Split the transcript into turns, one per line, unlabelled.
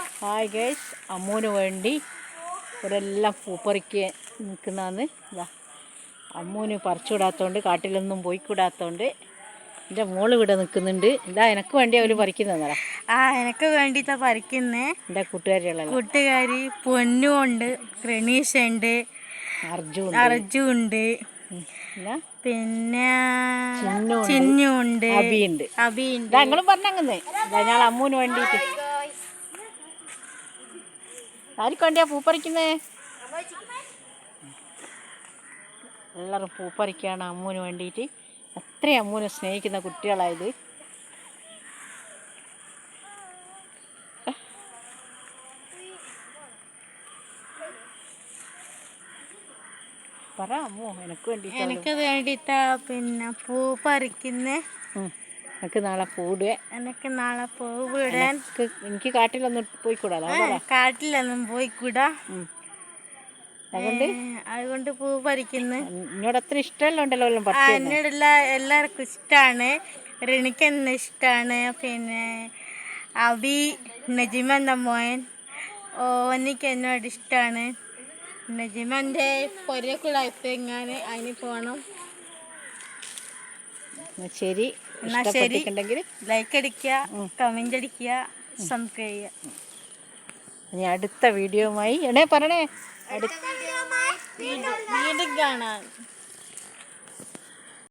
Hi guys അമ്മൂന് വേണ്ടി ഇവരെല്ലാം പൂപ്പറിക്ക് നിൽക്കുന്നതാണ്. ഇതാ അമ്മൂന് പറിച്ചുവിടാത്തതുകൊണ്ട് കാട്ടിലൊന്നും പോയിക്കൂടാത്തതുകൊണ്ട് എന്റെ മോൾ ഇവിടെ നിൽക്കുന്നുണ്ട്. ഇതാ എനക്ക് വേണ്ടി അവർ പറിക്കുന്നതാ.
ആ എനക്ക് വേണ്ടിട്ടാ പറിക്കുന്നേ.
എന്റെ കൂട്ടുകാരികളെ
കൂട്ടുകാരി പൊന്നുണ്ട് ക്രണീഷ ഉണ്ട്
അർജു
അർജു ഉണ്ട്
പിന്നെ
ചിന്നുണ്ട്.
ചിന്നു ഉണ്ട്.
ചിന്നു ഉണ്ട്
അബിയുണ്ട്
ഞങ്ങളും ഉണ്ട്
ഞങ്ങൾ അമ്മൂന് വേണ്ടിയിട്ട്. ആർക്ക് വേണ്ടിയാ പൂപ്പറിക്കുന്നേ? എല്ലാവരും പൂപ്പറിക്കുകയാണ് അമ്മൂന് വേണ്ടിയിട്ട് അത്രയും അമ്മൂനെ സ്നേഹിക്കുന്ന കുട്ടികളായത്. പറ അമ്മു എനക്ക് വേണ്ടി
എനിക്കത് വേണ്ടിയിട്ടാ പിന്നെ പൂ പറിക്കുന്നേ
എനിക്ക് നാളെ പൂടുക
എനിക്ക് നാളെ പൂ വിടാൻ
എനിക്ക് കാട്ടിലൊന്നും പോയിക്കൂടാലോ?
ഏ, കാട്ടിലൊന്നും പോയിക്കൂടാ.
അതുകൊണ്ട്
അതുകൊണ്ട് പൂ പറിക്കുന്നു.
എന്നോട് അത്ര ഇഷ്ടമല്ലോ ഉണ്ടല്ലോ
എന്നോടുള്ള എല്ലാവർക്കും ഇഷ്ടമാണ് റിണിക്കെന്നെ ഇഷ്ടമാണ് പിന്നെ അബി നജിമന്റെ മോൻ? ഓനിക്ക് എന്നോട് ഇഷ്ടമാണ് നജിമന്റെ പൊരക്കുള്ള എങ്ങനെ അതിന് പോകണം
ശരി.
എന്നാ ശരി. ലൈക്ക് അടിക്കുക കമന്റ് അടിക്കുക സബ്സ്ക്രൈബ് ചെയ്യുക.
ഇനി അടുത്ത വീഡിയോയുമായി എടേ പറയണേ. അടുത്ത
വീണ്ടും വീണ്ടും കാണാൻ